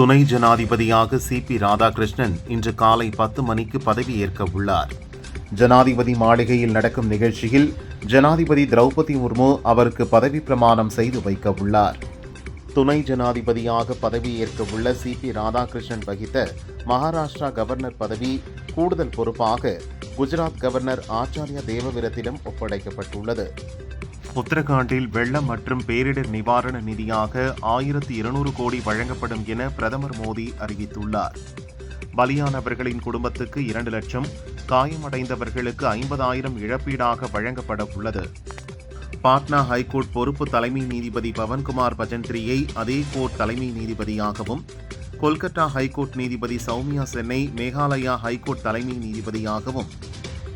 துணை ஜனாதிபதியாக C B Radhakrishnan இன்று காலை பத்து மணிக்கு பதவியேற்க உள்ளார். ஜனாதிபதி மாளிகையில் நடக்கும் நிகழ்ச்சியில் ஜனாதிபதி திரௌபதி முர்மு அவருக்கு பதவி பிரமாணம் செய்து வைக்க உள்ளார். துணை ஜனாதிபதியாக பதவியேற்க உள்ள சி பி ராதாகிருஷ்ணன் வகித்த மகாராஷ்டிரா கவர்னர் பதவி கூடுதல் பொறுப்பாக குஜராத் கவர்னர் ஆச்சாரியா தேவவிரத்திடம் ஒப்படைக்கப்பட்டுள்ளது. உத்தரகாண்டில் வெள்ளம் மற்றும் பேரிடர் நிவாரண நிதியாக ஆயிரத்தி இருநூறு கோடி வழங்கப்படும் என பிரதமர் மோடி அறிவித்துள்ளார். பலியானவர்களின் குடும்பத்துக்கு இரண்டு லட்சம் காயமடைந்தவர்களுக்கு ஐம்பதாயிரம் இழப்பீடாக வழங்கப்பட உள்ளது. பாட்னா ஹைகோர்ட் பொறுப்பு தலைமை நீதிபதி பவன்குமார் பஜன்த்ரியை அதே கோர்ட் தலைமை நீதிபதியாகவும் கொல்கத்தா ஹைகோர்ட் நீதிபதி சௌமியா சென்னை மேகாலயா ஹைகோர்ட் தலைமை நீதிபதியாகவும்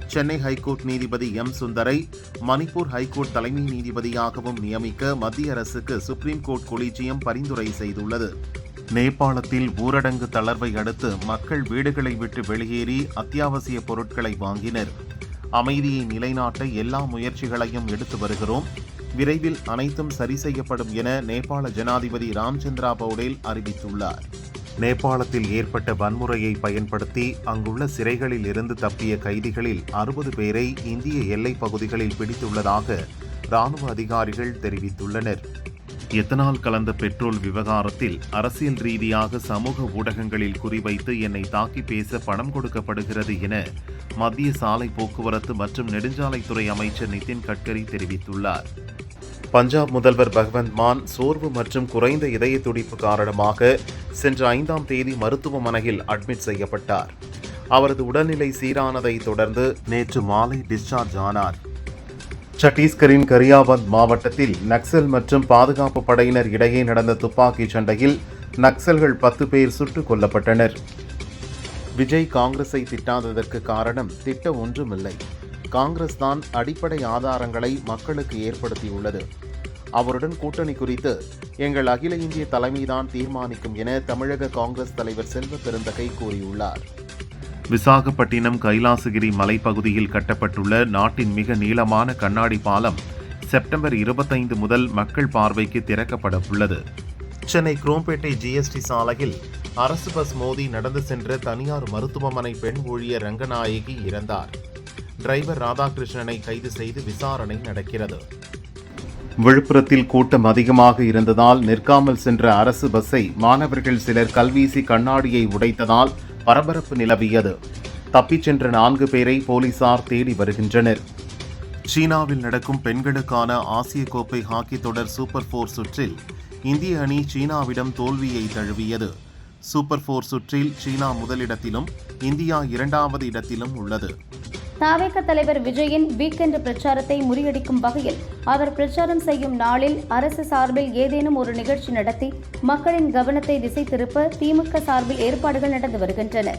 சென்னை ஹைகோர்ட் நீதிபதி எம். சுந்தரை மணிப்பூர் ஹைகோர்ட் தலைமை நீதிபதியாகவும் நியமிக்க மத்திய அரசுக்கு சுப்ரீம் கோர்ட் கொலீஜியம் பரிந்துரை செய்துள்ளது. நேபாளத்தில் ஊரடங்கு தளர்வை அடுத்து மக்கள் வீடுகளை விட்டு வெளியேறி அத்தியாவசிய பொருட்களை வாங்கினர். அமைதியை நிலைநாட்ட எல்லா முயற்சிகளையும் எடுத்து வருகிறோம். விரைவில் அனைத்தும் சரி செய்யப்படும் என நேபாள ஜனாதிபதி ராம்சந்திரா பவுடேல் அறிவித்துள்ளார். நேபாளத்தில் ஏற்பட்ட வன்முறையை பயன்படுத்தி அங்குள்ள சிறைகளில் இருந்து தப்பிய கைதிகளில் அறுபது பேரை இந்திய எல்லைப் பகுதிகளில் பிடித்துள்ளதாக ராணுவ அதிகாரிகள் தெரிவித்துள்ளனர். எத்தனால் கலந்த பெட்ரோல் விவகாரத்தில் அரசியல் ரீதியாக சமூக ஊடகங்களில் குறிவைத்து என்னை தாக்கி பேச பணம் கொடுக்கப்படுகிறது என மத்திய சாலை போக்குவரத்து மற்றும் நெடுஞ்சாலைத்துறை அமைச்சர் நிதின் கட்கரி தெரிவித்துள்ளார். பஞ்சாப் முதல்வர் பகவந்த் மான் சோர்வு மற்றும் குறைந்த இதய துடிப்பு காரணமாக சென்ற ஐந்தாம் தேதி மருத்துவமனையில் அட்மிட் செய்யப்பட்டார். அவரது உடல்நிலை சீரானதை தொடர்ந்து நேற்று மாலை டிஸ்சார்ஜ் ஆனார். சத்தீஸ்கரின் கரியாபந்த் மாவட்டத்தில் நக்சல் மற்றும் பாதுகாப்பு படையினர் இடையே நடந்த துப்பாக்கிச் சண்டையில் நக்சல்கள் பத்து பேர் சுட்டுக் கொல்லப்பட்டனர். விஜய் காங்கிரஸை திட்டாததற்கு காரணம் திட்டம் ஒன்றுமில்லை. காங்கிரஸ் தான் அடிப்படை ஆதாரங்களை மக்களுக்கு ஏற்படுத்தியுள்ளது. அவருடன் கூட்டணி குறித்து எங்கள் அகில இந்திய தலைமைதான் தீர்மானிக்கும் என தமிழக காங்கிரஸ் தலைவர் செல்வ பெருந்தகை கூறியுள்ளார். விசாகப்பட்டினம் கைலாசகிரி மலைப்பகுதியில் கட்டப்பட்டுள்ள நாட்டின் மிக நீளமான கண்ணாடி பாலம் செப்டம்பர் இருபத்தைந்து முதல் மக்கள் பார்வைக்கு திறக்கப்பட உள்ளது. சென்னை குரோம்பேட்டை ஜிஎஸ்டி சாலையில் அரசு பஸ் மோதி நடந்து சென்ற தனியார் மருத்துவமனை பெண் ஊழியர் ரங்கநாயகி இறந்தார். டிரைவர் ராதாகிருஷ்ணனை கைது செய்து விசாரணை நடக்கிறது. விழுப்புரத்தில் கூட்டம் அதிகமாக இருந்ததால் நிற்காமல் சென்ற அரசு பஸ்ஸை மாணவர்கள் சிலர் கல்வீசி கண்ணாடியை உடைத்ததால் பரபரப்பு நிலவியது. தப்பிச் சென்ற நான்கு பேரை போலீசார் தேடி வருகின்றனர். சீனாவில் நடக்கும் பெண்களுக்கான ஆசிய கோப்பை ஹாக்கி தொடர் சூப்பர் போர் சுற்றில் இந்திய அணி சீனாவிடம் தோல்வியை தழுவியது. சூப்பர் போர் சுற்றில் சீனா முதலிடத்திலும் இந்தியா இரண்டாவது இடத்திலும் உள்ளது. தாவேக தலைவர் விஜயின் வீக்கெண்ட் பிரச்சாரத்தை முறியடிக்கும் வகையில் அவர் பிரச்சாரம் செய்யும் நாளில் அரசு சார்பில் ஏதேனும் ஒரு நிகழ்ச்சி நடத்தி மக்களின் கவனத்தை திசை திருப்ப திமுக சார்பில் ஏற்பாடுகள் நடந்து வருகின்றன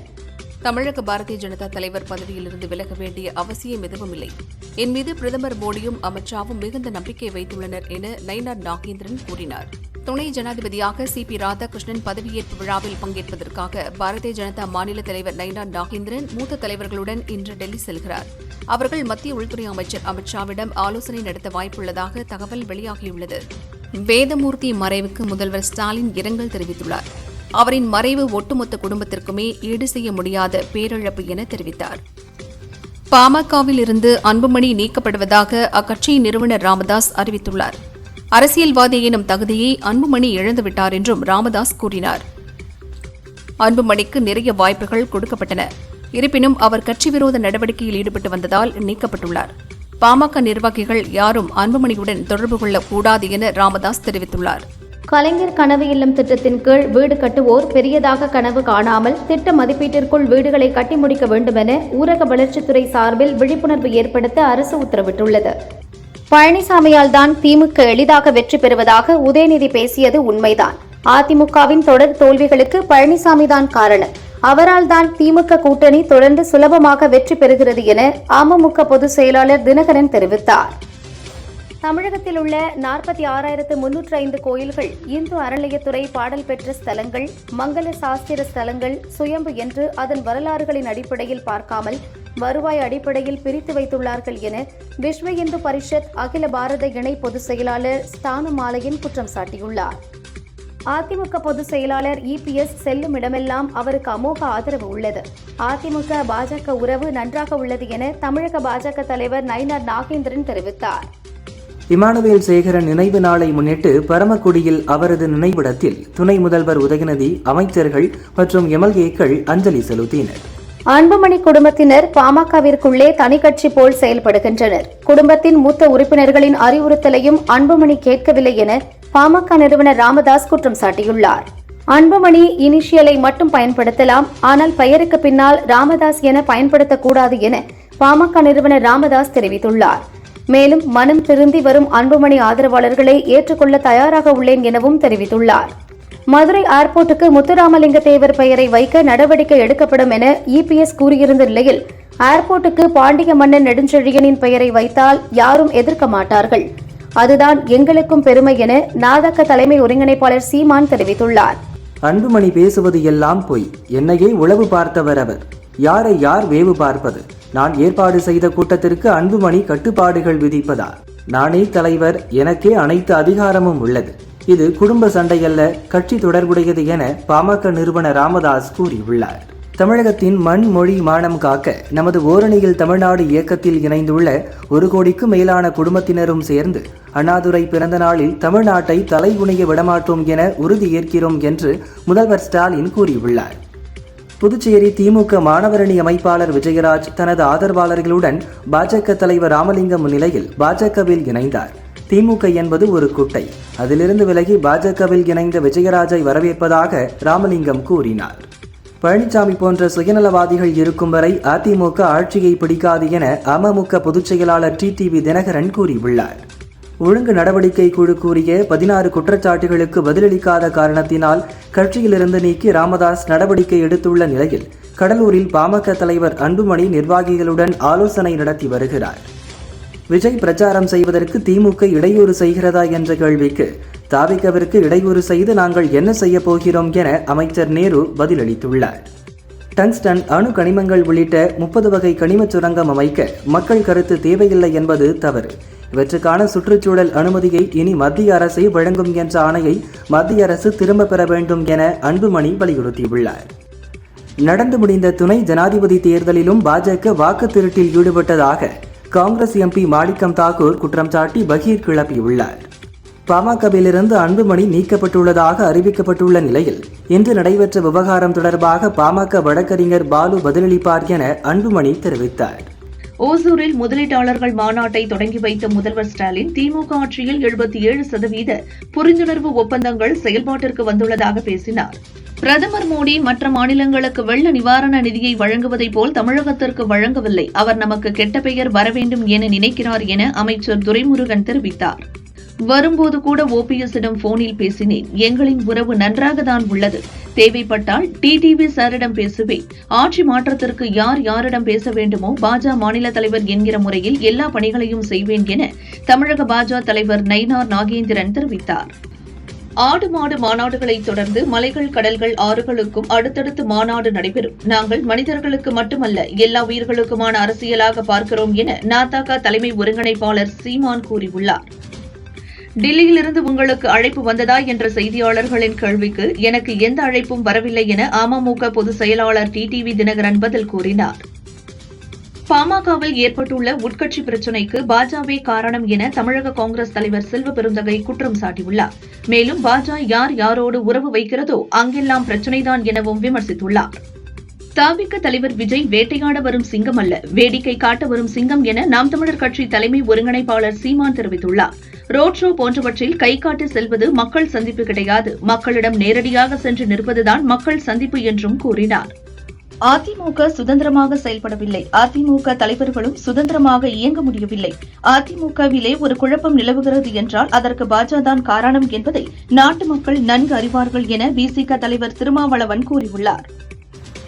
தமிழக பாரதிய ஜனதா தலைவர் பதவியிலிருந்து விலக வேண்டிய அவசியம் எதுவும் இல்லை. என் மீது பிரதமர் மோடியும் அமித்ஷாவும் மிகுந்த நம்பிக்கை வைத்துள்ளனர் என நயினார் நாகேந்திரன் கூறினார். துணை ஜனாதிபதியாக சி பி ராதாகிருஷ்ணன் பதவியேற்பு விழாவில் பங்கேற்பதற்காக பாரதிய ஜனதா மாநில தலைவர் நயினார் நாகேந்திரன் மூத்த தலைவர்களுடன் இன்று டெல்லி செல்கிறார். அவர்கள் மத்திய உள்துறை அமைச்சர் அமித்ஷாவிடம் ஆலோசனை நடத்த வாய்ப்புள்ளதாக தகவல் வெளியாகியுள்ளது. வேதமூர்த்தி மறைவுக்கு முதல்வர் ஸ்டாலின் இரங்கல் தெரிவித்துள்ளார். அவரின் மறைவு ஒட்டுமொத்த குடும்பத்திற்குமே ஈடு செய்ய முடியாத பேரிழப்பு என தெரிவித்தார். பாமகவில் இருந்து அன்புமணி நீக்கப்படுவதாக அக்கட்சியின் நிறுவனர் ராமதாஸ் அறிவித்துள்ளார். அரசியல்வாதி எனும் தகுதியை அன்புமணி இழந்துவிட்டார் என்றும் ராமதாஸ் கூறினார். அன்புமணிக்கு நிறைய வாய்ப்புகள் கொடுக்கப்பட்டன. இருப்பினும் அவர் கட்சி விரோத நடவடிக்கையில் ஈடுபட்டு வந்ததால் நீக்கப்பட்டுள்ளார். பாமக நிர்வாகிகள் யாரும் அன்புமணியுடன் தொடர்பு கொள்ளக்கூடாது என ராமதாஸ் தெரிவித்துள்ளார். கலைஞர் கனவு இல்லம் திட்டத்தின் கீழ் வீடு கட்டுவோர் பெரியதாக கனவு காணாமல் திட்ட மதிப்பீட்டிற்குள் வீடுகளை கட்டி முடிக்க வேண்டுமென ஊரக வளர்ச்சித்துறை சார்பில் விழிப்புணர்வு ஏற்படுத்த அரசு உத்தரவிட்டுள்ளது. பழனிசாமியால் தான் திமுக எளிதாக வெற்றி பெறுவதாக உதயநிதி பேசியது உண்மைதான். அதிமுகவின் தொடர் தோல்விகளுக்கு பழனிசாமி தான் காரணம். அவரால் தான் திமுக கூட்டணி தொடர்ந்து சுலபமாக வெற்றி பெறுகிறது என அமமுக பொதுச் செயலாளர் தினகரன் தெரிவித்தார். தமிழகத்தில் உள்ள நாற்பத்தி ஆறாயிரத்து முன்னூற்று ஐந்து கோயில்கள் இந்து அறநிலையத்துறை பாடல் பெற்ற ஸ்தலங்கள் மங்கள சாஸ்திர ஸ்தலங்கள் சுயம்பு என்று அதன் வரலாறுகளின் அடிப்படையில் பார்க்காமல் வருவாய் அடிப்படையில் பிரித்து வைத்துள்ளார்கள் என விஸ்வ இந்து பரிஷத் அகில பாரத இணை பொதுச் செயலாளர் ஸ்தானமாலையின் குற்றம் சாட்டியுள்ளார். அதிமுக பொதுச் செயலாளர் இபிஎஸ் செல்லும் இடமெல்லாம் அவருக்கு அமோக ஆதரவு உள்ளது. அதிமுக பாஜக உறவு நன்றாக உள்ளது என தமிழக பாஜக தலைவர் நயினார் நாகேந்திரன் தெரிவித்தார். இமானுவேல் சேகரன் நினைவு நாளை முன்னிட்டு பரமக்குடியில் அவரது நினைவிடத்தில் துணை முதல்வர் உதயநிதி அமைச்சர்கள் மற்றும் எம்எல்ஏக்கள் அஞ்சலி செலுத்தினர். அன்புமணி குடும்பத்தினர் பாமகவிற்குள்ளே தனி கட்சி போல் செயல்படுகின்றனர். குடும்பத்தின் மூத்த உறுப்பினர்களின் அறிவுறுத்தலையும் அன்புமணி கேட்கவில்லை என பாமக நிறுவனர் ராமதாஸ் குற்றம் சாட்டியுள்ளார். அன்புமணி இனிஷியலை மட்டும் பயன்படுத்தலாம் ஆனால் பெயருக்கு பின்னால் ராமதாஸ் என பயன்படுத்தக்கூடாது என பாமக நிறுவனர் ராமதாஸ் தெரிவித்துள்ளார். மேலும் மனம் திருந்தி வரும் அன்புமணி ஆதரவாளர்களை ஏற்றுக்கொள்ள தயாராக உள்ளேன் எனவும் தெரிவித்துள்ளார். மதுரை ஏர்போர்ட்டுக்கு முத்துராமலிங்க தேவர் பெயரை வைக்க நடவடிக்கை எடுக்கப்படும் என இபிஎஸ் கூறியிருந்த நிலையில் ஏர்போர்ட்டுக்கு பாண்டிய மன்னன் நெடுஞ்செழியனின் பெயரை வைத்தால் யாரும் எதிர்க்க மாட்டார்கள். அதுதான் எங்களுக்கும் பெருமை என நாதக்க தலைமை ஒருங்கிணைப்பாளர் சீமான் தெரிவித்துள்ளார். அன்புமணி பேசுவது எல்லாம் பொய். என்னையே உளவு பார்த்தவர் அவர். யாரை யார் வேவு பார்ப்பது? நான் ஏற்பாடு செய்த கூட்டத்திற்கு அன்புமணி கட்டுப்பாடுகள் விதிப்பதா நானே தலைவர் எனக்கே அனைத்து அதிகாரமும் உள்ளது. இது குடும்ப சண்டையல்ல கட்சி தொடர்புடையது என பாமக நிறுவனர் ராமதாஸ் கூறியுள்ளார். தமிழகத்தின் மண் மொழி மானம் காக்க நமது ஓரணியில் தமிழ்நாடு இயக்கத்தில் இணைந்துள்ள ஒரு கோடிக்கும் மேலான குடும்பத்தினரும் சேர்ந்து அண்ணாதுரை பிறந்த நாளில் தமிழ்நாட்டை தலைகுனிய விடமாட்டோம் என உறுதியேற்கிறோம் என்று முதல்வர் ஸ்டாலின் கூறியுள்ளார். புதுச்சேரி திமுக மாணவரணி அமைப்பாளர் விஜயராஜ் தனது ஆதரவாளர்களுடன் பாஜக தலைவர் ராமலிங்கம் முன்னிலையில் பாஜகவில் இணைந்தார். திமுக என்பது ஒரு குட்டை. அதிலிருந்து விலகி பாஜகவில் இணைந்த விஜயராஜை வரவேற்பதாக ராமலிங்கம் கூறினார். பழனிசாமி போன்ற சுயநலவாதிகள் இருக்கும் வரை அதிமுக ஆட்சியை பிடிக்காது என அமமுக பொதுச் செயலாளர் டிடிவி தினகரன் கூறியுள்ளார். ஒழுங்கு நடவடிக்கை குழு கூறிய பதினாறு குற்றச்சாட்டுகளுக்கு பதிலளிக்காத காரணத்தினால் கட்சியிலிருந்து நீக்கி ராமதாஸ் நடவடிக்கை எடுத்துள்ள நிலையில் கடலூரில் பாமக தலைவர் அன்புமணி நிர்வாகிகளுடன் ஆலோசனை நடத்தி வருகிறார். விஜய் பிரச்சாரம் செய்வதற்கு திமுக இடையூறு செய்கிறதா என்ற கேள்விக்கு தாவிகவிற்கு இடையூறு செய்து நாங்கள் என்ன செய்ய போகிறோம் என அமைச்சர் நேரு பதிலளித்துள்ளார். டங்ஸ்டன் அணு கனிமங்கள் உள்ளிட்ட முப்பது வகை கனிமச் சுரங்கம் அமைக்க மக்கள் கருத்து தேவையில்லை என்பது தவறு. இவற்றுக்கான சுற்றுச்சூழல் அனுமதியை இனி மத்திய அரசே வழங்கும் என்ற ஆணையை மத்திய அரசு திரும்ப பெற வேண்டும் என அன்புமணி வலியுறுத்தியுள்ளார். நடந்து முடிந்த துணை ஜனாதிபதி தேர்தலிலும் பாஜக வாக்கு திருட்டில் ஈடுபட்டதாக காங்கிரஸ் எம்பி மாணிக்கம் தாக்கூர் குற்றம் சாட்டி பகீர் கிளப்பியுள்ளார். பாமகவிலிருந்து அன்புமணி நீக்கப்பட்டுள்ளதாக அறிவிக்கப்பட்டுள்ள நிலையில் இன்று நடைபெற்ற விவகாரம் தொடர்பாக பாமக வழக்கறிஞர் பாலு பதிலளிப்பார் என அன்புமணி தெரிவித்தார். ஓசூரில் முதலீட்டாளர்கள் மாநாட்டை தொடங்கி வைத்த முதல்வர் ஸ்டாலின் திமுக ஆட்சியில் எழுபத்தி ஏழு சதவீத புரிந்துணர்வு ஒப்பந்தங்கள் செயல்பாட்டிற்கு வந்துள்ளதாக பேசினார். பிரதமர் மோடி மற்ற மாநிலங்களுக்கு வெள்ள நிவாரண நிதியை வழங்குவதைப் போல் தமிழகத்திற்கு வழங்கவில்லை. அவர் நமக்கு கெட்ட பெயர் வர வேண்டும் என நினைக்கிறார் என அமைச்சர் துரைமுருகன் தெரிவித்தார். வரும்போது கூட ஓபிஎஸ்ஸிடம் போனில் பேசினேன். எங்களின் உறவு நன்றாக தான் உள்ளது. தேவைப்பட்டால் டிடிவி சாரிடம் பேசுவேன். ஆட்சி மாற்றத்திற்கு யார் யாரிடம் பேச வேண்டுமோ பாஜக மாநில தலைவர் என்கிற முறையில் எல்லா பணிகளையும் செய்வேன் என தமிழக பாஜக தலைவர் நயினார் நாகேந்திரன் தெரிவித்தார். ஆடு மாடு மாநாடுகளை தொடர்ந்து மலைகள் கடல்கள் ஆறுகளுக்கும் அடுத்தடுத்து மாநாடு நடைபெறும். நாங்கள் மனிதர்களுக்கு மட்டுமல்ல எல்லா உயிர்களுக்குமான அரசியலாக பார்க்கிறோம் என நாதாக தலைமை ஒருங்கிணைப்பாளர் சீமான் கூறியுள்ளார். டில்லியிலிருந்து உங்களுக்கு அழைப்பு வந்ததா என்ற செய்தியாளர்களின் கேள்விக்கு எனக்கு எந்த அழைப்பும் வரவில்லை என அமமுக பொதுச் செயலாளர் டிடிவி தினகரன் பதில் கூறினார். பாமகவில் ஏற்பட்டுள்ள உட்கட்சி பிரச்சினைக்கு பாஜவே காரணம் என தமிழக காங்கிரஸ் தலைவர் செல்வ பெருந்தகை குற்றம் சாட்டியுள்ளார். மேலும் பாஜ யார் யாரோடு உறவு வைக்கிறதோ அங்கெல்லாம் பிரச்சினைதான் எனவும் விமர்சித்துள்ளார். தாவிக தலைவர் விஜய் வேட்டையாட வரும் சிங்கம் அல்ல வேடிக்கை காட்ட வரும் சிங்கம் என நாம் தமிழர் கட்சி தலைமை ஒருங்கிணைப்பாளர் சீமான் தெரிவித்துள்ளார். ரோட் ஷோ போன்றவற்றில் கை காட்டி செல்வது மக்கள் சந்திப்பு கிடையாது. மக்களிடம் நேரடியாக சென்று நிற்பதுதான் மக்கள் சந்திப்பு என்றும் கூறினார். அதிமுக சுதந்திரமாக செயல்படவில்லை. அதிமுக தலைவர்களும் சுதந்திரமாக இயங்க முடியவில்லை. அதிமுகவிலே ஒரு குழப்பம் நிலவுகிறது என்றால் அதற்கு பாஜக தான் காரணம் என்பதை நாட்டு மக்கள் நன்கு அறிவார்கள் என விசிக தலைவர் திருமாவளவன் கூறியுள்ளார்.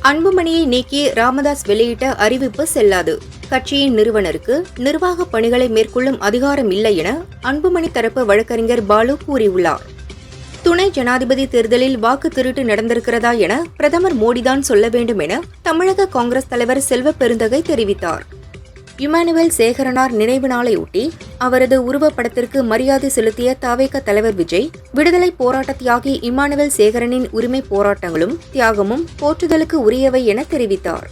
அன்புமணியை நீக்கி ராமதாஸ் வெளியிட்ட அறிவிப்பு செல்லாது. கட்சியின் நிறுவனருக்கு நிர்வாக பணிகளை மேற்கொள்ளும் அதிகாரம் இல்லை என அன்புமணி தரப்பு வழக்கறிஞர் பாலு கூறியுள்ளார். துணை ஜனாதிபதி தேர்தலில் வாக்கு திருட்டு நடந்திருக்கிறதா என பிரதமர் மோடிதான் சொல்ல வேண்டும் என தமிழக காங்கிரஸ் தலைவர் செல்வ பெருந்தகை தெரிவித்தார். இமானுவேல் சேகரனார் நினைவு நாளையொட்டி அவரது உருவப்படத்திற்கு மரியாதை செலுத்திய தவேக தலைவர் விஜய் விடுதலை போராட்ட தியாகி இமானுவேல் சேகரனின் உரிமை போராட்டங்களும் தியாகமும் போற்றுதலுக்கு உரியவை என தெரிவித்தார்.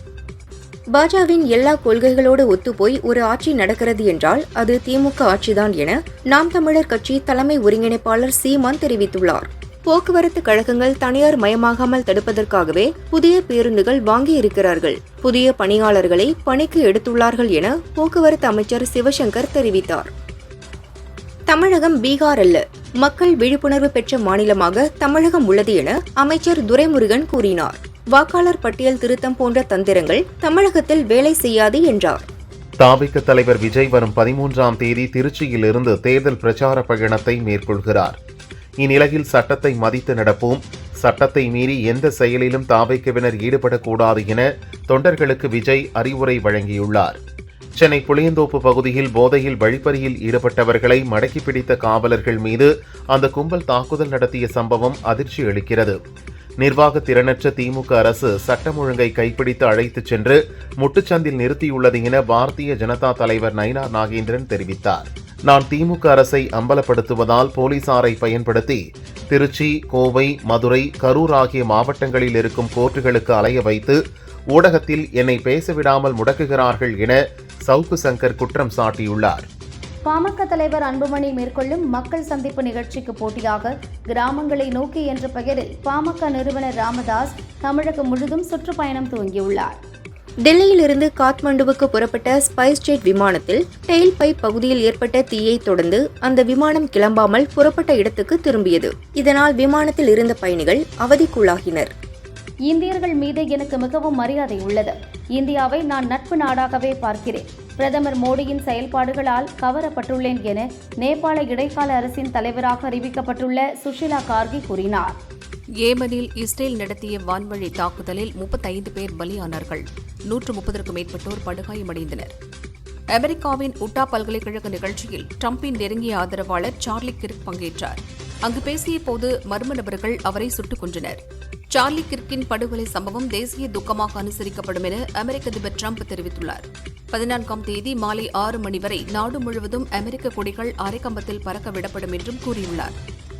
பாஜவின் எல்லா கொள்கைகளோடு ஒத்துப்போய் ஒரு ஆட்சி நடக்கிறது என்றால் அது திமுக ஆட்சிதான் என நாம் தமிழர் கட்சி தலைமை ஒருங்கிணைப்பாளர் சீமான் தெரிவித்துள்ளார். போக்குவரத்து கழகங்கள் தனியார் மயமாகாமல் தடுப்பதற்காகவே புதிய பேருந்துகள் வாங்கியிருக்கிறார்கள். புதிய பணியாளர்களை பணிக்கு எடுத்துள்ளார்கள் என போக்குவரத்து அமைச்சர் சிவசங்கர் தெரிவித்தார். தமிழகம் பீகார் அல்ல. மக்கள் விழிப்புணர்வு பெற்ற மாநிலமாக தமிழகம் உள்ளது என அமைச்சர் துரைமுருகன் கூறினார். வாக்காளர் பட்டியல் திருத்தம் போன்ற தந்திரங்கள் தமிழகத்தில் வேலை செய்யாது என்றார். தாவிக தலைவர் விஜய் வரும் பதிமூன்றாம் தேதி திருச்சியிலிருந்து தேர்தல் பிரச்சார பயணத்தை மேற்கொள்கிறார். இந்நிலையில் சட்டத்தை மதித்து நடப்போம். சட்டத்தை மீறி எந்த செயலிலும் தாவைக்கவினர் ஈடுபடக்கூடாது என தொண்டர்களுக்கு விஜய் அறிவுரை வழங்கியுள்ளார். சென்னை புளியந்தோப்பு பகுதியில் போதையில் வழிப்பறியில் ஈடுபட்டவர்களை மடக்கி பிடித்த காவலர்கள் மீது அந்த கும்பல் தாக்குதல் நடத்திய சம்பவம் அதிர்ச்சி அளிக்கிறது. நிர்வாக திறனற்ற திமுக அரசு சட்டம் ஒழுங்கை கைப்பிடித்து அழைத்துச் சென்று முட்டுச்சந்தில் நிறுத்தியுள்ளது என பாரதிய ஜனதா தலைவர் நயினார் நாகேந்திரன் தெரிவித்தார். நான் திமுக அரசை அம்பலப்படுத்துவதால் போலீசாரை பயன்படுத்தி திருச்சி கோவை மதுரை கரூர் ஆகிய மாவட்டங்களில் இருக்கும் கோர்ட்டுகளுக்கு அலைய வைத்து ஊடகத்தில் என்னை பேசவிடாமல் முடக்குகிறார்கள் என சவுக்கு சங்கர் குற்றம் சாட்டியுள்ளார். பாமக தலைவர் அன்புமணி மேற்கொள்ளும் மக்கள் சந்திப்பு நிகழ்ச்சிக்கு போட்டியாக கிராமங்களை நோக்கி என்ற பெயரில் பாமக நிறுவனர் ராமதாஸ் தமிழகம் முழுதும் சுற்றுப்பயணம் துவங்கியுள்ளார். டெல்லியிலிருந்து காத்மண்டுவுக்கு புறப்பட்ட ஸ்பைஸ் ஜெட் விமானத்தில் டெயில் பைப் பகுதியில் ஏற்பட்ட தீயை தொடர்ந்து அந்த விமானம் கிளம்பாமல் புறப்பட்ட இடத்துக்கு திரும்பியது. இதனால் விமானத்தில் இருந்த பயணிகள் அவதிக்குள்ளாகினர். இந்தியர்கள் மீது எனக்கு மிகவும் மரியாதை உள்ளது. இந்தியாவை நான் நட்பு நாடாகவே பார்க்கிறேன். பிரதமர் மோடியின் செயல்பாடுகளால் கவரப்பட்டுள்ளேன் என நேபாள இடைக்கால அரசின் தலைவராக அறிவிக்கப்பட்டுள்ள சுஷிலா கார்கி கூறினார். ஏமனில் இஸ்ரேல் நடத்திய வான்வழி தாக்குதலில் முப்பத்தைந்து பேர் பலியானார்கள். நூற்று முப்பதற்கும் மேற்பட்டோர் படுகாயமடைந்தனர். அமெரிக்காவின் உட்டா பல்கலைக்கழக நிகழ்ச்சியில் ட்ரம்பின் நெருங்கிய ஆதரவாளர் சார்லி கிர்க் பங்கேற்றார். அங்கு பேசிய போது மர்ம நபர்கள் அவரை சுட்டுக் கொன்றனர். சார்லி கிர்க்கின் படுகொலை சம்பவம் தேசிய துக்கமாக அனுசரிக்கப்படும் என அமெரிக்க அதிபர் ட்ரம்ப் தெரிவித்துள்ளார். பதினான்காம் தேதி மாலை ஆறு மணி வரை நாடு முழுவதும் அமெரிக்க கொடிகள் அரைக்கம்பத்தில் பறக்க விடப்படும் என்றும் கூறியுள்ளார்.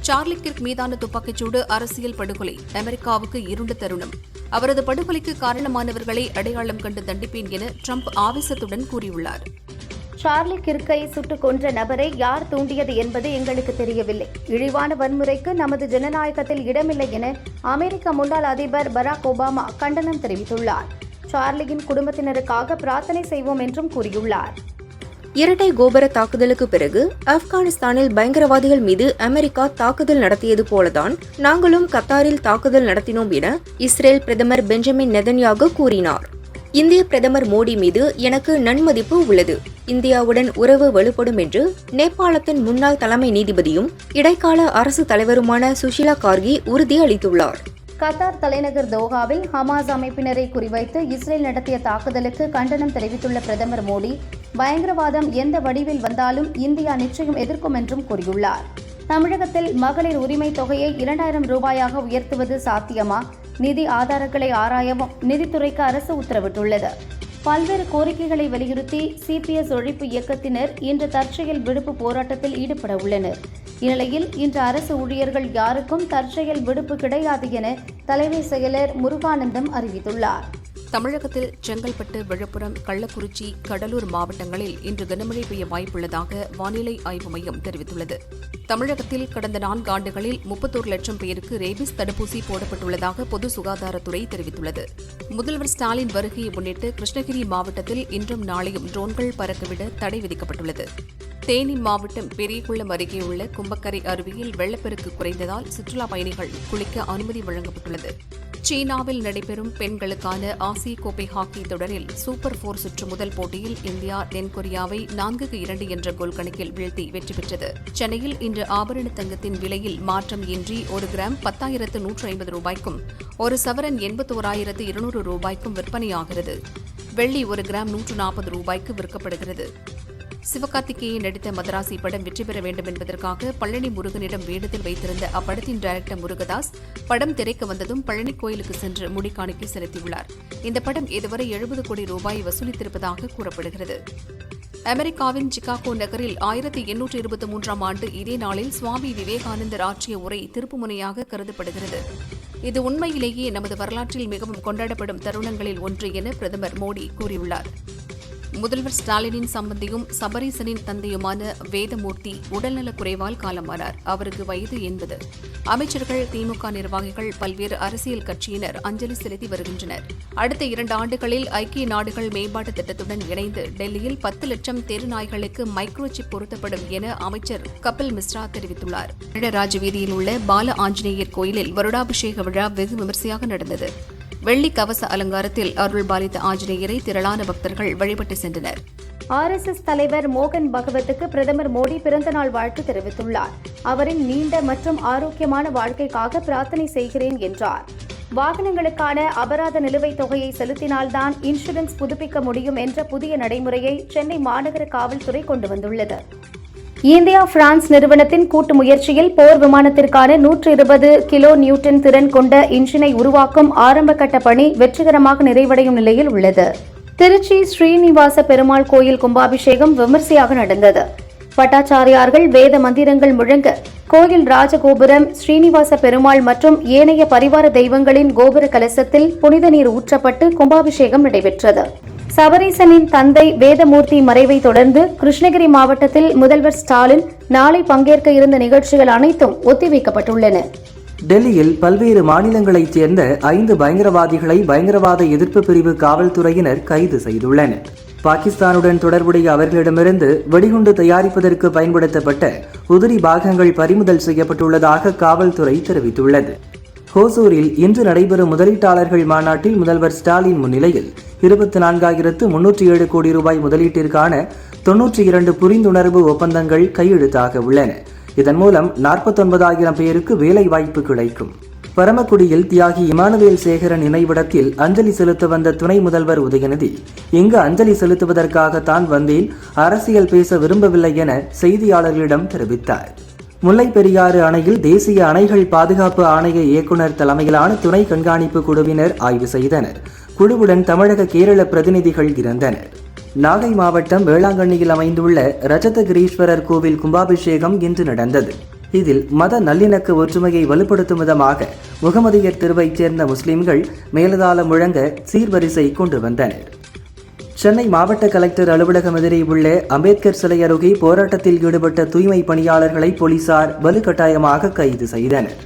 சார்லி கிர்க் மீதான துப்பாக்கிச்சூடு அரசியல் படுகொலை. அமெரிக்காவுக்கு இருண்ட தருணம். அவரது படுகொலைக்கு காரணமானவர்களை அடையாளம் கண்டு தண்டிப்பேன் என ட்ரம்ப் ஆவேசத்துடன் கூறியுள்ளார். சார்லி கிர்க்கை சுட்டுக் கொன்ற நபரை யார் தூண்டியது என்பது எங்களுக்கு தெரியவில்லை. இழிவான வன்முறைக்கு நமது ஜனநாயகத்தில் இடமில்லை என அமெரிக்க முன்னாள் அதிபர் பராக் ஒபாமா கண்டனம் தெரிவித்துள்ளார். சார்லியின் குடும்பத்தினருக்காக பிரார்த்தனை செய்வோம் என்றும் கூறியுள்ளார். இரட்டை கோபுர தாக்குதலுக்கு பிறகு ஆப்கானிஸ்தானில் பயங்கரவாதிகள் மீது அமெரிக்கா தாக்குதல் நடத்தியது போலதான் நாங்களும் கத்தாரில் தாக்குதல் நடத்தினோம் என இஸ்ரேல் பிரதமர் பெஞ்சமின் நெதன்யாக கூறினார். இந்திய பிரதமர் மோடி மீது எனக்கு நன்மதிப்பு உள்ளது. இந்தியாவுடன் உறவு வலுப்படும் என்று நேபாளத்தின் முன்னாள் தலைமை நீதிபதியும் இடைக்கால அரசு தலைவருமான சுஷிலா கார்கி உறுதி அளித்துள்ளார் கத்தார் தலைநகர் தோஹாவில் ஹமாஸ் அமைப்பினரை குறிவைத்து இஸ்ரேல் நடத்திய தாக்குதலுக்கு கண்டனம் தெரிவித்துள்ள பிரதமர் மோடி பயங்கரவாதம் எந்த வடிவில் வந்தாலும் இந்தியா நிச்சயம் எதிர்க்கும் என்றும் கூறியுள்ளார். தமிழகத்தில் மகளிர் உரிமை தொகையை இரண்டாயிரம் ரூபாயாக உயர்த்துவது சாத்தியமா? நிதி ஆதாரங்களை ஆராயவும் நிதித்துறைக்கு அரசு உத்தரவிட்டுள்ளது. பல்வேறு கோரிக்கைகளை வலியுறுத்தி சிபிஎஸ் ஒழிப்பு இயக்கத்தினர் இன்று தற்செயல் விடுப்பு போராட்டத்தில் ஈடுபட உள்ளனர். இந்நிலையில் இன்று அரசு ஊழியர்கள் யாருக்கும் தற்செயல் விடுப்பு கிடையாது என தலைமை செயலர் முருகானந்தம் அறிவித்துள்ளார். தமிழகத்தில் செங்கல்பட்டு விழுப்புரம் கள்ளக்குறிச்சி கடலூர் மாவட்டங்களில் இன்று கனமழை பெய்ய வாய்ப்புள்ளதாக வானிலை ஆய்வு மையம் தெரிவித்துள்ளது. தமிழகத்தில் கடந்த நான்கு ஆண்டுகளில் முப்பத்தோரு லட்சம் பேருக்கு ரேபிஸ் தடுப்பூசி போடப்பட்டுள்ளதாக பொது சுகாதாரத்துறை தெரிவித்துள்ளது. முதல்வர் ஸ்டாலின் வருகையை முன்னிட்டு கிருஷ்ணகிரி மாவட்டத்தில் இன்றும் நாளையும் ட்ரோன்கள் பறக்கவிட தடை விதிக்கப்பட்டுள்ளது. தேனி மாவட்டம் பெரியகுளம் அருகே உள்ள கும்பக்கரை அருவியில் வெள்ளப்பெருக்கு குறைந்ததால் சுற்றுலா பயணிகள் குளிக்க அனுமதி வழங்கப்பட்டுள்ளது. சீனாவில் நடைபெறும் பெண்களுக்கான ஆசிய கோப்பை ஹாக்கி தொடரில் சூப்பர் போர் சுற்று முதல் போட்டியில் இந்தியா தென்கொரியாவை நான்குக்கு இரண்டு என்ற கோல் கணக்கில் வீழ்த்தி வெற்றி பெற்றது. சென்னையில் இன்று ஆபரண தங்கத்தின் விலையில் மாற்றம் இன்றி ஒரு கிராம் பத்தாயிரத்து நூற்று ஐம்பது ரூபாய்க்கும் ஒரு சவரன் எண்பத்தோராயிரத்து இருநூறு ரூபாய்க்கும் விற்பனையாகிறது. வெள்ளி ஒரு கிராம் நூற்று நாற்பது ரூபாய்க்கு விற்கப்படுகிறது. சிவகார்த்திகேயன் நடித்த மதராசி படம் வெற்றி பெற வேண்டும் என்பதற்காக பழனி முருகனிடம் வேண்டுதல் வைத்திருந்த அப்படத்தின் டைரக்டர் முருகதாஸ் படம் திரைக்க வந்ததும் பழனி கோயிலுக்கு சென்று முடிக்காணிக்கை செலுத்தியுள்ளார். இந்த படம் இதுவரை எழுபது கோடி ரூபாய் வசூலித்திருப்பதாக கூறப்படுகிறது. அமெரிக்காவின் சிகாகோ நகரில் ஆயிரத்தி எண்ணூற்று இருபத்தி மூன்றாம் ஆண்டு இதே நாளில் சுவாமி விவேகானந்தர் ஆற்றிய உரை திருப்புமுனையாக கருதப்படுகிறது. இது உண்மையிலேயே நமது வரலாற்றில் மிகவும் கொண்டாடப்படும் தருணங்களில் ஒன்று என பிரதமர் மோடி கூறியுள்ளார். முதல்வர் ஸ்டாலினின் சம்பந்தியும் சபரீசனின் தந்தையுமான வேதமூர்த்தி உடல்நலக் குறைவால் காலமானார். அவருக்கு வயது என்பது அமைச்சர்கள் திமுக நிர்வாகிகள் பல்வேறு அரசியல் கட்சியினர் அஞ்சலி செலுத்தி வருகின்றனர். அடுத்த இரண்டு ஆண்டுகளில் ஐக்கிய நாடுகள் மேம்பாட்டு திட்டத்துடன் இணைந்து டெல்லியில் பத்து லட்சம் தெரு நாய்களுக்கு மைக்ரோ சிப் பொருத்தப்படும் என அமைச்சர் கபில் மிஸ்ரா தெரிவித்துள்ளார். ராஜ வீதியில் உள்ள பால ஆஞ்சநேயர் கோயிலில் வருடாபிஷேக விழா வெகு விமரிசையாக நடந்தது. வெள்ளி கவச அலங்காரத்தில் அருள் பாலித்த ஆஞ்சநேயரை திரளான பக்தர்கள் வழிபட்டு சென்றனர். ஆர்எஸ்எஸ் தலைவர் மோகன் பகவத்துக்கு பிரதமர் மோடி பிறந்தநாள் வாழ்த்து தெரிவித்துள்ளார். அவரின் நீண்ட மற்றும் ஆரோக்கியமான வாழ்க்கைக்காக பிரார்த்தனை செய்கிறேன் என்றார். வாகனங்களுக்கான அபராத நிலுவைத் தொகையை செலுத்தினால்தான் இன்சூரன்ஸ் புதுப்பிக்க முடியும் என்ற புதிய நடைமுறையை சென்னை மாநகர காவல்துறை கொண்டு வந்துள்ளது. இந்தியா பிரான்ஸ் நிறுவனத்தின் கூட்டு முயற்சியில் போர் விமானத்திற்கான நூற்று இருபது கிலோ நியூட்டன் திறன் கொண்ட இன்ஜினை உருவாக்கும் ஆரம்பகட்ட பணி வெற்றிகரமாக நிறைவடையும் நிலையில் உள்ளது. திருச்சி ஸ்ரீனிவாச பெருமாள் கோயில் கும்பாபிஷேகம் விமர்சையாக நடந்தது. பட்டாச்சாரியார்கள் வேத மந்திரங்கள் முழங்க கோயில் ராஜகோபுரம் ஸ்ரீனிவாச பெருமாள் மற்றும் ஏனைய பரிவார தெய்வங்களின் கோபுர கலசத்தில் புனித நீர் ஊற்றப்பட்டு கும்பாபிஷேகம் நடைபெற்றது. சபரீசனின் தந்தை வேதமூர்த்தி மறைவை தொடர்ந்து கிருஷ்ணகிரி மாவட்டத்தில் முதல்வர் ஸ்டாலின் நாளை பங்கேற்க இருந்த நிகழ்ச்சிகள் அனைத்தும் ஒத்திவைக்கப்பட்டுள்ளன. டெல்லியில் பல்வேறு மாநிலங்களைச் சேர்ந்த ஐந்து பயங்கரவாதிகளை பயங்கரவாத எதிர்ப்பு பிரிவு காவல்துறையினர் கைது செய்துள்ளனர். பாகிஸ்தானுடன் தொடர்புடைய அவர்களிடமிருந்து வெடிகுண்டு தயாரிப்பதற்கு பயன்படுத்தப்பட்ட உதிரி பாகங்கள் பறிமுதல் செய்யப்பட்டுள்ளதாக காவல்துறை தெரிவித்துள்ளது. ஹோசூரில் இன்று நடைபெறும் முதலீட்டாளர்கள் மாநாட்டில் முதல்வர் ஸ்டாலின் முன்னிலையில் இருபத்தி நான்காயிரத்து முன்னூற்றி ஏழு கோடி ரூபாய் முதலீட்டிற்கான தொன்னூற்றி இரண்டு புரிந்துணர்வு ஒப்பந்தங்கள் கையெழுத்தாக உள்ளன. இதன் மூலம் நாற்பத்தொன்பதாயிரம் பேருக்கு வேலை வாய்ப்பு கிடைக்கும். பரமக்குடியில் தியாகி இமானுவேல் சேகரன் நினைவிடத்தில் அஞ்சலி செலுத்த வந்த துணை முதல்வர் உதயநிதி இங்கு அஞ்சலி செலுத்துவதற்காக தான் வந்தேன் அரசியல் பேச விரும்பவில்லை என செய்தியாளர்களிடம் தெரிவித்தார். முல்லை பெரியாறு அணையில் தேசிய அணைகள் பாதுகாப்பு ஆணைய இயக்குநர் தலைமையிலான துணை கண்காணிப்பு குழுவினர் ஆய்வு செய்தனர். குழுவுடன் தமிழக கேரள பிரதிநிதிகள் இருந்தனர் நாகை மாவட்டம் வேளாங்கண்ணியில் அமைந்துள்ள ரஜதகிரீஸ்வரர் கோவில் கும்பாபிஷேகம் இன்று நடந்தது. இதில் மத நல்லிணக்க ஒற்றுமையை வலுப்படுத்தும் விதமாக முகமதியர் தெருவைச் சேர்ந்த முஸ்லிம்கள் மேலதாளம் முழங்க சீர்வரிசை கொண்டு வந்தனர். சென்னை மாவட்ட கலெக்டர் அலுவலகம் எதிரே உள்ள அம்பேத்கர் சிலை அருகே போராட்டத்தில் ஈடுபட்ட தூய்மை பணியாளர்களை போலீசார் வலுக்கட்டாயமாக கைது செய்தனர்.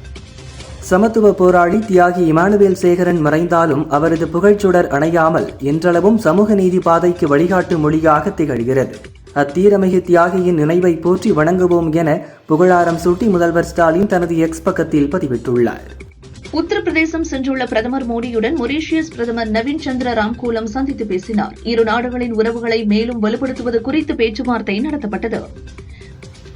சமத்துவ போராளி தியாகி இமானுவேல் சேகரன் மறைந்தாலும் அவரது புகழ்ச்சுடர் அணையாமல் என்றளவும் சமூக நீதி பாதைக்கு வழிகாட்டு மொழியாக திகழ்கிறது. அத்தீரமிகு தியாகியின் நினைவை போற்றி வணங்குவோம் என புகழாரம் சூட்டி முதல்வர் ஸ்டாலின் தனது எக்ஸ் பக்கத்தில் பதிவிட்டுள்ளார். உத்தரப்பிரதேசம் சென்றுள்ள பிரதமர் மோடியுடன் மொரீஷியஸ் பிரதமர் நவீன் சந்திர ராம்கூலம் சந்தித்து பேசினார். இரு நாடுகளின் உறவுகளை மேலும் வலுப்படுத்துவது குறித்து பேச்சுவார்த்தை நடத்தப்பட்டது.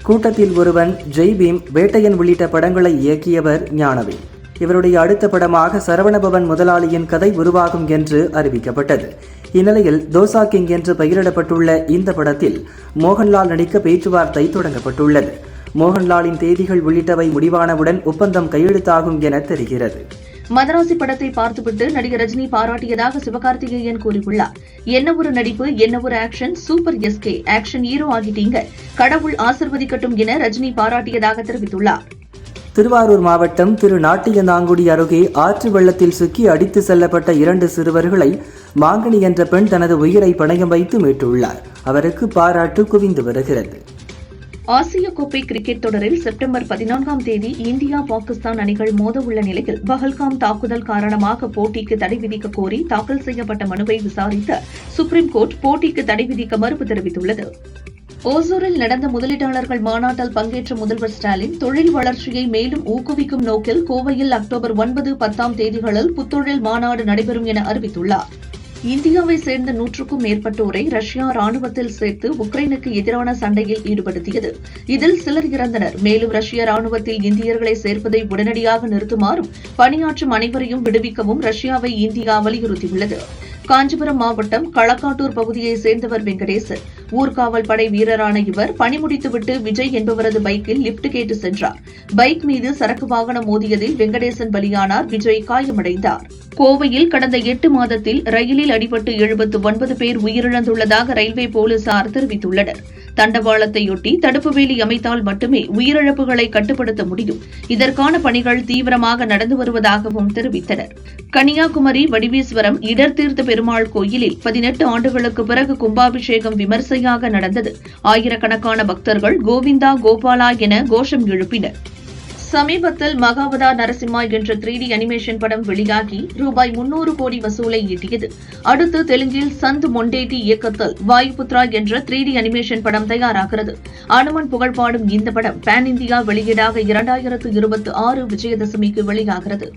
கூட்டத்தில் ஒருவன் ஜெய் பீம் வேட்டையன் உள்ளிட்ட படங்களை இயக்கியவர் ஞானவேல். இவருடைய அடுத்த படமாக சரவணபவன் முதலாளியின் கதை உருவாகும் என்று அறிவிக்கப்பட்டது. இந்நிலையில் தோசா கிங் என்று பெயரிடப்பட்டுள்ள இந்த படத்தில் மோகன்லால் நடிக்க பேச்சுவார்த்தை தொடங்கப்பட்டுள்ளது. மோகன்லாலின் தேதிகள் உள்ளிட்டவை முடிவானவுடன் ஒப்பந்தம் கையெழுத்தாகும் என தெரிகிறது. மதராசி படத்தை பார்த்துவிட்டு நடிகர் ரஜினி பாராட்டியதாக சிவகார்த்திகேயன் கூறியுள்ளார். என்ன ஒரு நடிப்பு என்ன ஒரு action super SK action hero ஆகிட்டீங்க. கடவுள் ஆசிர்வதிக்கட்டும் என ரஜினி பாராட்டியதாக தெரிவித்துள்ளார். திருவாரூர் மாவட்டம் திரு நாட்டியந்தாங்குடி அருகே ஆற்று வெள்ளத்தில் சிக்கி அடித்து செல்லப்பட்ட இரண்டு சிறுவர்களை மாங்கனி என்ற பெண் தனது உயிரை பணயம் வைத்து மீட்டுள்ளார். அவருக்கு பாராட்டு குவிந்து வருகிறது. ஆசிய கோப்பை கிரிக்கெட் தொடரில் செப்டம்பர் பதினான்காம் தேதி இந்தியா பாகிஸ்தான் அணிகள் மோதவுள்ள நிலையில் பஹல்காம் தாக்குதல் காரணமாக போட்டிக்கு தடை விதிக்க கோரி தாக்கல் செய்யப்பட்ட மனுவை விசாரித்த சுப்ரீம் கோர்ட் போட்டிக்கு தடை விதிக்க மறுப்பு தெரிவித்துள்ளது. ஓசூரில் நடந்த முதலீட்டாளர்கள் மாநாட்டில் பங்கேற்ற முதல்வர் ஸ்டாலின் தொழில் வளர்ச்சியை மேலும் ஊக்குவிக்கும் நோக்கில் கோவையில் அக்டோபர் ஒன்பது பத்தாம் தேதிகளில் புத்தொழில் மாநாடு நடைபெறும் என அறிவித்துள்ளார். இந்தியாவை சேர்ந்த நூற்றுக்கும் மேற்பட்டோரை ரஷ்யா ராணுவத்தில் சேர்த்து உக்ரைனுக்கு எதிரான சண்டையில் ஈடுபடுத்தியது. இதில் சிலர் இறந்தனர். மேலும் ரஷ்ய ராணுவத்தில் இந்தியர்களை சேர்ப்பதை உடனடியாக நிறுத்துமாறும் பணியாற்றும் அனைவரையும் விடுவிக்கவும் ரஷ்யாவை இந்தியா வலியுறுத்தியுள்ளது. காஞ்சிபுரம் மாவட்டம் களக்காட்டூர் பகுதியை சேர்ந்தவர் வெங்கடேசன் ஊர்காவல் படை வீரரான இவர் பணி முடித்துவிட்டு விஜய் என்பவரது பைக்கில் லிப்ட் கேட்டு சென்றார். பைக் மீது சரக்கு வாகனம் மோதியதில் வெங்கடேசன் பலியானார். விஜய் காயமடைந்தார். கோவையில் கடந்த எட்டு மாதத்தில் ரயிலில் அடிபட்டு எழுபத்து ஒன்பது பேர் உயிரிழந்துள்ளதாக ரயில்வே போலீசார் தெரிவித்துள்ளனர். தண்டவாளத்தையொட்டி தடுப்பு வேலி அமைத்தால் மட்டுமே உயிரிழப்புகளை கட்டுப்படுத்த முடியும். இதற்கான பணிகள் தீவிரமாக நடந்து வருவதாகவும் தெரிவித்தனர். கன்னியாகுமரி வடிவீஸ்வரம் இடர்தீர்த்த பெருமாள் கோயிலில் பதினெட்டு ஆண்டுகளுக்கு பிறகு கும்பாபிஷேகம் விமர்சையாக நடந்தது. ஆயிரக்கணக்கான பக்தர்கள் கோவிந்தா கோபாலா என கோஷம் எழுப்பினர். சமீபத்தில் மகாவதா நரசிம்மா என்ற த்ரீ டி அனிமேஷன் படம் வெளியாகி ரூபாய் முன்னூறு கோடி வசூலை ஈட்டியது. அடுத்து தெலுங்கில் சந்த் மொண்டேட்டி இயக்கத்தில் வாயுபுத்ரா என்ற த்ரீ டி அனிமேஷன் படம் தயாராகிறது. அனுமன் புகழ்பாடும் இந்த படம் பேன் இந்தியா வெளியீடாக இரண்டாயிரத்து இருபத்தி ஆறு விஜயதசமிக்கு வெளியாகிறது.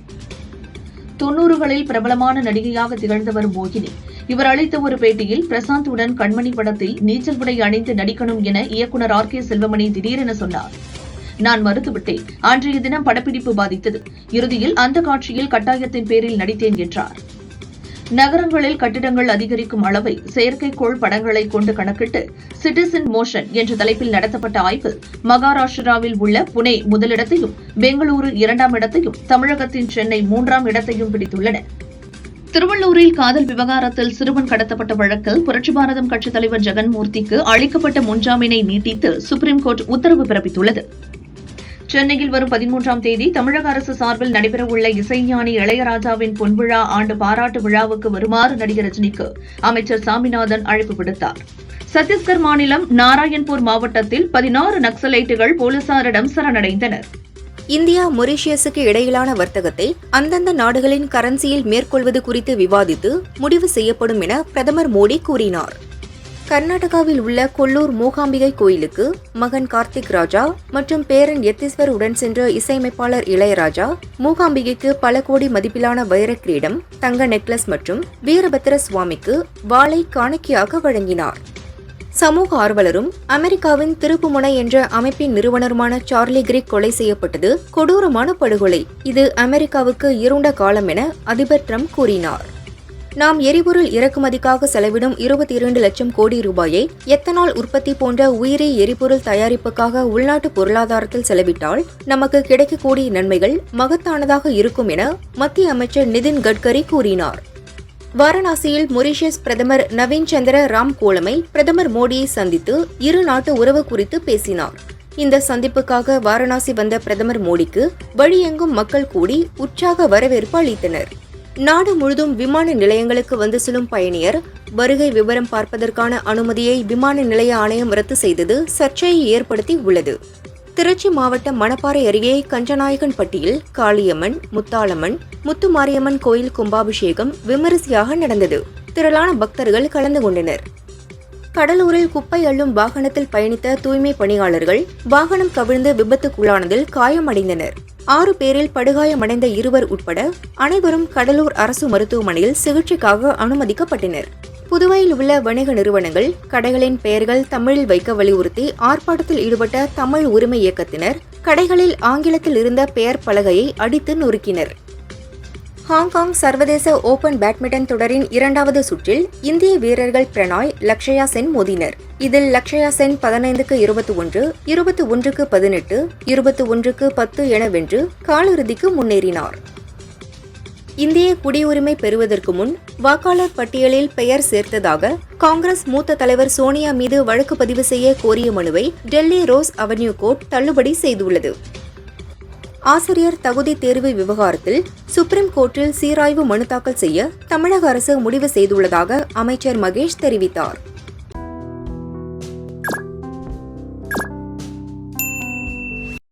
தொன்னூறுகளில் பிரபலமான நடிகையாக திகழ்ந்தவர் மோகினி. இவர் அளித்த ஒரு பேட்டியில் பிரசாந்த் உடன் கண்மணி படத்தில் நீச்சல் உடை அணிந்து நடிக்கணும் என இயக்குனர் ஆர் கே செல்வமணி திடீரென சொன்னார். நான் மறுத்துவிட்டேன். அன்றைய தினம் படப்பிடிப்பு பாதித்தது. இறுதியில் அந்த காட்சியில் கட்டாயத்தின் பேரில் நடித்தேன் என்றார். நகரங்களில் கட்டிடங்கள் அதிகரிக்கும் அளவை செயற்கைக்கோள் படங்களை கொண்டு கணக்கிட்டு சிட்டிசன் மோஷன் என்ற தலைப்பில் நடத்தப்பட்ட ஆய்வில் மகாராஷ்டிராவில் உள்ள புனே முதலிடத்தையும் பெங்களூரு இரண்டாம் இடத்தையும் தமிழகத்தின் சென்னை மூன்றாம் இடத்தையும் பிடித்துள்ளன. திருவள்ளூரில் காதல் விவகாரத்தில் சிறுவன் கடத்தப்பட்ட வழக்கில் புரட்சி பாரதம் கட்சித் தலைவர் ஜெகன்மூர்த்திக்கு அளிக்கப்பட்ட முன்ஜாமீனை நீட்டித்து சுப்ரீம் கோர்ட் உத்தரவு பிறப்பித்துள்ளது. சென்னையில் வரும் பதிமூன்றாம் தேதி தமிழக அரசு சார்பில் நடைபெறவுள்ள இசைஞானி இளையராஜாவின் பொன்விழா ஆண்டு பாராட்டு விழாவுக்கு வருமாறு நடிகர் ரஜினிக்கு அமைச்சர் சாமிநாதன் அழைப்பு விடுத்தார். சத்தீஸ்கர் மாநிலம் நாராயண்பூர் மாவட்டத்தில் பதினாறு நக்சலைட்டுகள் போலீசாரிடம் சரணடைந்தனர். இந்தியா மொரீஷியஸுக்கு இடையிலான வர்த்தகத்தை அந்தந்த நாடுகளின் கரன்சியில் மேற்கொள்வது குறித்து விவாதித்து முடிவு செய்யப்படும் என பிரதமர் மோடி கூறினார். கர்நாடகாவில் உள்ள கொல்லூர் மூகாம்பிகை கோயிலுக்கு மகன் கார்த்திக் ராஜா மற்றும் பேரன் யத்தீஸ்வர் உடன் சென்ற இசையமைப்பாளர் இளையராஜா மூகாம்பிகைக்கு பல கோடி மதிப்பிலான வைர கிரீடம் தங்க நெக்லஸ் மற்றும் வீரபத்திர சுவாமிக்கு வாளை காணிக்கையாக வழங்கினார். சமூக ஆர்வலரும் அமெரிக்காவின் திருப்புமுனை என்ற அமைப்பின் நிறுவனருமான சார்லி கிரிக் கொலை செய்யப்பட்டது கொடூரமான படுகொலை. இது அமெரிக்காவுக்கு இருண்ட காலம் என அதிபர் ட்ரம்ப் கூறினார். நாம் எரிபொருள் இறக்குமதிக்காக செலவிடும் இருபத்தி இரண்டு லட்சம் கோடி ரூபாயை எத்தனால் உற்பத்தி போன்ற உயிரி எரிபொருள் தயாரிப்புக்காக உள்நாட்டு பொருளாதாரத்தில் செலவிட்டால் நமக்கு கிடைக்கக்கூடிய நன்மைகள் மகத்தானதாக இருக்கும் என மத்திய அமைச்சர் நிதின் கட்கரி கூறினார். வாரணாசியில் மொரிஷியஸ் பிரதமர் நவீன் சந்திர ராம் கோலமை பிரதமர் மோடியை சந்தித்து இரு நாட்டு உறவு குறித்து பேசினார். இந்த சந்திப்புக்காக வாரணாசி வந்த பிரதமர் மோடிக்கு வழியெங்கும் மக்கள் கூடி உற்சாக வரவேற்பு அளித்தனர். நாடு முழுதும் விமான நிலையங்களுக்கு வந்து செல்லும் பயணியர் வருகை விவரம் பார்ப்பதற்கான அனுமதியை விமான நிலைய ஆணையம் ரத்து செய்தது சர்ச்சையை ஏற்படுத்தி உள்ளது. திருச்சி மாவட்டம் மணப்பாறை அருகே கஞ்சநாயகன்பட்டியில் காளியம்மன் முத்தாளம்மன் முத்துமாரியம்மன் கோயில் கும்பாபிஷேகம் விமரிசையாக நடந்தது. திரளான பக்தர்கள் கலந்து கொண்டனர். கடலூரில் குப்பை அள்ளும் வாகனத்தில் பயணித்த தூய்மை பணியாளர்கள் வாகனம் கவிழ்ந்து விபத்துக்குள்ளானதில் காயமடைந்தனர். ஆறு பேரில் படுகாயமடைந்த இருவர் உட்பட அனைவரும் கடலூர் அரசு மருத்துவமனையில் சிகிச்சைக்காக அனுமதிக்கப்பட்டனர். புதுவையில் உள்ள வணிக நிறுவனங்கள் கடைகளின் பெயர்கள் தமிழில் வைக்க வலியுறுத்தி ஆர்ப்பாட்டத்தில் ஈடுபட்ட தமிழ் உரிமை இயக்கத்தினர் கடைகளில் ஆங்கிலத்தில் இருந்த பெயர் பலகையை அடித்து நொறுக்கினர். ஹாங்காங் சர்வதேச ஓபன் பேட்மிண்டன் தொடரின் இரண்டாவது சுற்றில் இந்திய வீரர்கள் பிரணாய் லக்ஷயா சென் மோதினர். இதில் லக்ஷயா சென் பதினைந்துக்கு இருபத்தி ஒன்று இருபத்தி ஒன்றுக்கு பதினெட்டு இருபத்தி ஒன்றுக்கு பத்து என வென்று காலிறுதிக்கு முன்னேறினார். இந்திய குடியுரிமை பெறுவதற்கு முன் வாக்காளர் பட்டியலில் பெயர் சேர்த்ததாக காங்கிரஸ் மூத்த தலைவர் சோனியா மீது வழக்கு பதிவு செய்ய கோரிய மனுவை டெல்லி ரோஸ் அவென்யூ கோர்ட் தள்ளுபடி செய்துள்ளது. ஆசிரியர் தகுதி தேர்வு விவகாரத்தில் சுப்ரீம் கோர்ட்டில் சீராய்வு மனு தாக்கல் செய்ய தமிழக அரசு முடிவு செய்துள்ளதாக அமைச்சர் மகேஷ் தெரிவித்தார்.